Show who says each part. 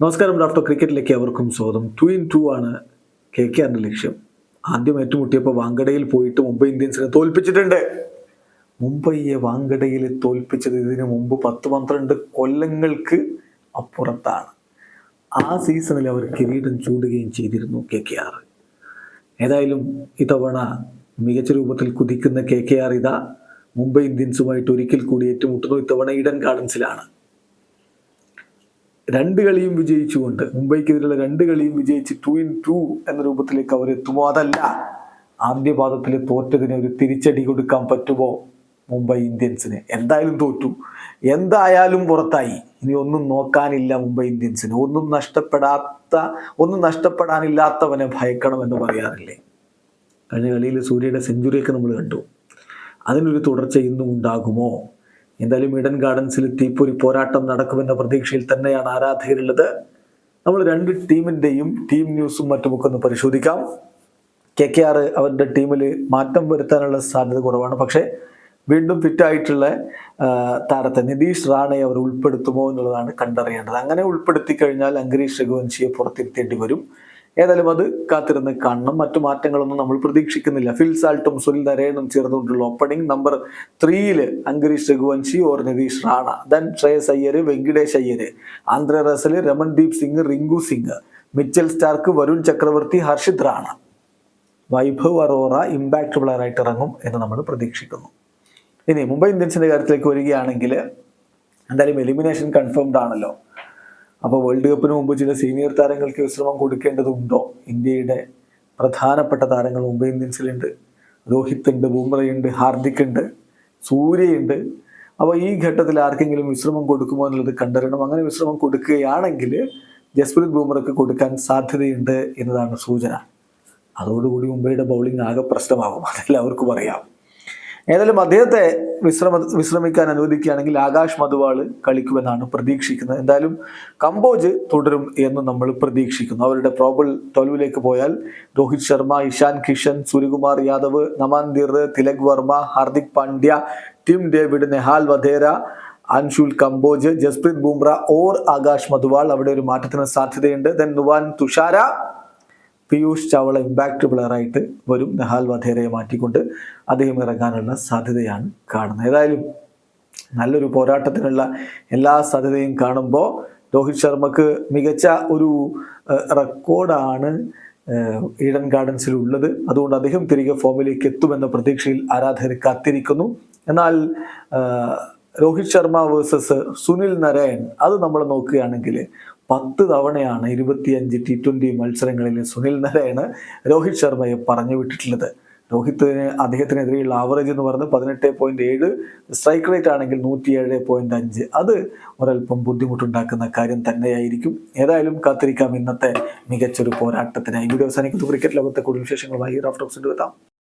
Speaker 1: നമസ്കാരം ഡോക്ടർ ക്രിക്കറ്റിലേക്ക് അവർക്കും സ്വാഗതം. ടു ഇൻ ടു ആണ് കെ കെ ആറിന്റെ ലക്ഷ്യം. ആദ്യം ഏറ്റുമുട്ടിയപ്പോൾ വാങ്കടയിൽ പോയിട്ട് മുംബൈ ഇന്ത്യൻസിനെ തോൽപ്പിച്ചിട്ടുണ്ട്. മുംബൈയെ വാങ്കടയിൽ തോൽപ്പിച്ചത് ഇതിനു മുമ്പ് പത്ത് പന്ത്രണ്ട് കൊല്ലങ്ങൾക്ക് അപ്പുറത്താണ്. ആ സീസണിൽ അവർ കിരീടം ചൂടുകയും ചെയ്തിരുന്നു കെ കെ ആർ ഏതായാലും ഇത്തവണ മികച്ച രൂപത്തിൽ കുതിക്കുന്ന കെ കെ ആർ ഇതാ മുംബൈ ഇന്ത്യൻസുമായിട്ട് ഒരിക്കൽ കൂടി ഏറ്റുമുട്ടുന്നു. ഇത്തവണ ഈഡൻ ഗാർഡൻസിലാണ്. രണ്ട് കളിയും വിജയിച്ചുകൊണ്ട് മുംബൈക്കെതിരെയുള്ള രണ്ട് കളിയും വിജയിച്ച് ടു ഇൻ ടു എന്ന രൂപത്തിലേക്ക് അവർ എത്തുമോ? അതല്ല. ആദ്യ പാദത്തിൽ തോറ്റതിന് ഒരു തിരിച്ചടി കൊടുക്കാൻ പറ്റുമോ? മുംബൈ ഇന്ത്യൻസിന്. എന്തായാലും തോറ്റു. എന്തായാലും പുറത്തായി. ഇനി ഒന്നും നോക്കാനില്ല മുംബൈ ഇന്ത്യൻസിന്. ഒന്നും നഷ്ടപ്പെടാത്ത ഒന്നും നഷ്ടപ്പെടാനില്ലാത്തവനെ ഭയക്കണം എന്ന് പറയാറില്ലേ? കഴിഞ്ഞ കളിയിൽ സൂര്യയുടെ സെഞ്ചുറിയൊക്കെ നമ്മൾ കണ്ടു. അതിനൊരു തുടർച്ച ഇന്നും ഉണ്ടാകുമോ? എന്തായാലും ഇഡൻ ഗാർഡൻസിൽ തീപ്പൊരി പോരാട്ടം നടക്കുമെന്ന പ്രതീക്ഷയിൽ തന്നെയാണ് ആരാധകരുള്ളത്. നമ്മൾ രണ്ട് ടീമിന്റെയും ടീം ന്യൂസും മറ്റുമൊക്കെ ഒന്ന് പരിശോധിക്കാം. കെ കെ ആർ അവരുടെ ടീമിൽ മാറ്റം വരുത്താനുള്ള സാധ്യത കുറവാണ്. പക്ഷേ വീണ്ടും ഫിറ്റായിട്ടുള്ള താരത്തെ നിതീഷ് റാണയെ അവർ ഉൾപ്പെടുത്തുമോ എന്നുള്ളതാണ് കണ്ടറിയേണ്ടത്. അങ്ങനെ ഉൾപ്പെടുത്തി കഴിഞ്ഞാൽ അങ്കരീഷ് രഘുവൻഷിയെ പുറത്തിരുത്തേണ്ടി വരും. ഏതായാലും അത് കാത്തിരുന്ന് കാണണം. മറ്റു മാറ്റങ്ങളൊന്നും നമ്മൾ പ്രതീക്ഷിക്കുന്നില്ല. ഫിൽസാൾട്ടും സുനിൽ നരേനും ചേർന്നുകൊണ്ടുള്ള ഓപ്പണിംഗ് നമ്പർ ത്രീയിൽ Angkrish Raghuvanshi or Nitish Rana. Then Shreyas Iyer Venkatesh Iyer Andre Russell Ramandeep Singh Rinku Singh Mitchell Starc Varun Chakravarthy Harshit Rana. Vaibhav Arora impact player ആയിട്ട് ഇറങ്ങും എന്ന് നമ്മൾ പ്രതീക്ഷിക്കുന്നു. ഇനി മുംബൈ ഇന്ത്യൻസിന്റെ കാര്യത്തിലേക്ക് വരികയാണെങ്കിൽ എന്തായാലും എലിമിനേഷൻ കൺഫേംഡ് ആണല്ലോ. അപ്പോൾ വേൾഡ് കപ്പിന് മുമ്പ് ചില സീനിയർ താരങ്ങൾക്ക് വിശ്രമം കൊടുക്കേണ്ടതുണ്ടോ? ഇന്ത്യയുടെ പ്രധാനപ്പെട്ട താരങ്ങൾ മുംബൈ ഇന്ത്യൻസിലുണ്ട് രോഹിത് ഉണ്ട് ബുംറയുണ്ട് ഹാർദിക് ഉണ്ട് സൂര്യയുണ്ട് അപ്പോൾ ഈ ഘട്ടത്തിൽ ആർക്കെങ്കിലും വിശ്രമം കൊടുക്കുമോ എന്നുള്ളത് കണ്ടറിയണം. അങ്ങനെ വിശ്രമം കൊടുക്കുകയാണെങ്കിൽ ജസ്പ്രീത് ബുംറയ്ക്ക് കൊടുക്കാൻ സാധ്യതയുണ്ട് എന്നതാണ് സൂചന. അതോടുകൂടി മുംബൈയുടെ ബൗളിംഗ് ആകെ പ്രശ്നമാകും. അതെല്ലാവർക്കും അറിയാം. ഏതായാലും അദ്ദേഹത്തെ വിശ്രമ വിശ്രമിക്കാൻ അനുവദിക്കുകയാണെങ്കിൽ ആകാശ് മധുവാൾ കളിക്കുമെന്നാണ് പ്രതീക്ഷിക്കുന്നത്. എന്തായാലും കമ്പോജ് തുടരും എന്ന് നമ്മൾ പ്രതീക്ഷിക്കുന്നു. അവരുടെ പ്രോബിൾ തൊലുവിലേക്ക് പോയാൽ Rohit Sharma Ishan Kishan Suryakumar Yadav നമാന്തിർ Tilak Varma Hardik Pandya Tim David Nehal Wadhera Anshul Kamboj Jasprit Bumrah or Akash Madhwal. അവിടെ ഒരു മാറ്റത്തിന് സാധ്യതയുണ്ട്. ദെൻ നുവാൻ തുഷാര. പീയൂഷ് ചാവള ഇമ്പാക്ട് പ്ലെയറായിട്ട് വരും നെഹാൽ വധേരയെ മാറ്റിക്കൊണ്ട് അദ്ദേഹം ഇറങ്ങാനുള്ള സാധ്യതയാണ് കാണുന്നത്. ഏതായാലും നല്ലൊരു പോരാട്ടത്തിനുള്ള എല്ലാ സാധ്യതയും കാണുമ്പോൾ രോഹിത് ശർമ്മക്ക് മികച്ച ഒരു റെക്കോർഡാണ് ഈഡൻ ഗാർഡൻസിൽ ഉള്ളത്. അതുകൊണ്ട് അദ്ദേഹം തിരികെ ഫോമിലേക്ക് എത്തുമെന്ന പ്രതീക്ഷയിൽ ആരാധകർ കാത്തിരിക്കുന്നു. എന്നാൽ Rohit Sharma versus Sunil Narine അത് നമ്മൾ നോക്കുകയാണെങ്കിൽ പത്ത് തവണയാണ് ഇരുപത്തിയഞ്ച് ടി ട്വന്റി മത്സരങ്ങളിൽ സുനിൽ നരയന് രോഹിത് ശർമ്മയെ പറഞ്ഞു വിട്ടിട്ടുള്ളത്. രോഹിത്തിന് അദ്ദേഹത്തിനെതിരെയുള്ള ആവറേജ് എന്ന് പറയുന്നത് പതിനെട്ട് പോയിന്റ് ഏഴ് സ്ട്രൈക്ക് റേറ്റ് ആണെങ്കിൽ നൂറ്റി ഏഴ് പോയിന്റ് അഞ്ച്. അത് ഒരല്പം ബുദ്ധിമുട്ടുണ്ടാക്കുന്ന കാര്യം തന്നെയായിരിക്കും. ഏതായാലും കാത്തിരിക്കാം ഇന്നത്തെ മികച്ചൊരു പോരാട്ടത്തിനായി. വീഡിയോ അവസാനിക്കുന്നു. ക്രിക്കറ്റ് ലോകത്തെ കൂടുതൽ വിശേഷങ്ങളുമായി റാഫ്റ്റോക്സിന്റെ എത്താം.